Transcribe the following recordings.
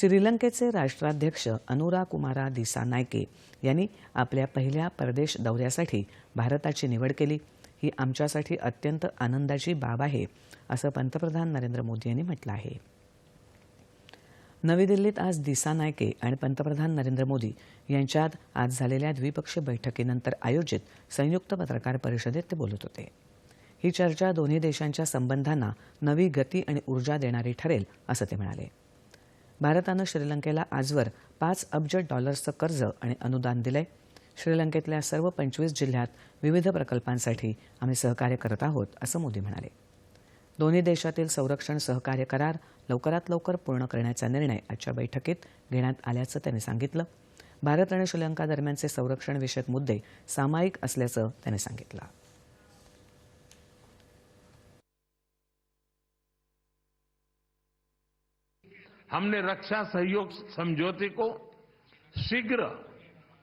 श्रीलंकेचे राष्ट्राध्यक्ष अनुरा कुमारा दिसा नायके यांनी आपल्या पहिल्या परदेश दौऱ्यासाठी भारताची निवड केली. ही आमच्यासाठी अत्यंत आनंदाची बाब आहे असं पंतप्रधान नरेंद्र मोदी यांनी म्हटलं आहे. नवी दिल्लीत आज दिसा नायके आणि पंतप्रधान नरेंद्र मोदी यांच्यात आज झालेल्या द्विपक्षीय बैठकीनंतर आयोजित संयुक्त पत्रकार परिषदेत ते बोलत होते. ही चर्चा दोन्ही देशांच्या संबंधांना नवी गती आणि ऊर्जा देणारी ठरेल असं ते म्हणाले. भारतानं श्रीलंकेला आजवर पाच अब्ज डॉलर्सचं कर्ज आणि अनुदान दिलंय. श्रीलंकेतल्या सर्व पंचवीस जिल्ह्यात विविध प्रकल्पांसाठी आम्ही सहकार्य करत आहोत असं मोदी म्हणाले. दोन्ही देशातील संरक्षण सहकार्य करार लवकरात लवकर पूर्ण करण्याचा निर्णय आजच्या बैठकीत घेण्यात आल्याचं त्यांनी सांगितलं. भारत आणि श्रीलंका दरम्यानचे संरक्षणविषयक मुद्दे सामायिक असल्याचं त्यांनी सांगितलं. हमने रक्षा सहयोग समझौते को शीघ्र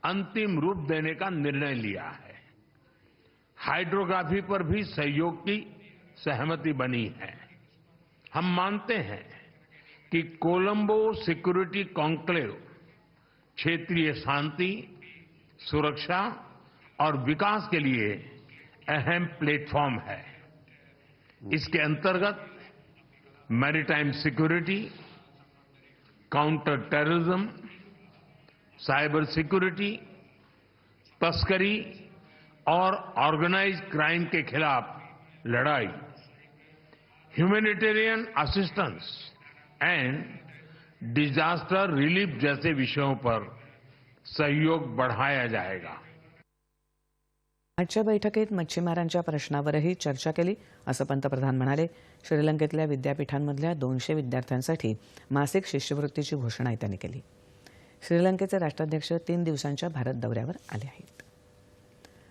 अंतिम रूप देने का निर्णय लिया है। हाइड्रोग्राफी पर भी सहयोग की सहमति बनी है। हम मानते हैं कि कोलंबो सिक्योरिटी कॉन्क्लेव क्षेत्रीय शांति, सुरक्षा और विकास के लिए अहम प्लेटफॉर्म है। इसके अंतर्गत maritime security counter terrorism cyber security तस्करी और ऑर्गेनाइज क्राइम के खिलाफ लड़ाई humanitarian assistance and disaster relief जैसे विषयों पर सहयोग बढ़ाया जाएगा। आजच्या बैठकीत मच्छीमारांच्या प्रश्नावरही चर्चा केली असं पंतप्रधान म्हणाले. श्रीलंकेतल्या विद्यापीठांमधल्या दोनशे विद्यार्थ्यांसाठी मासिक शिष्यवृत्तीची घोषणाही त्यांनी केली. श्रीलंकेचे राष्ट्राध्यक्ष तीन दिवसांच्या भारत दौऱ्यावर आले आहेत.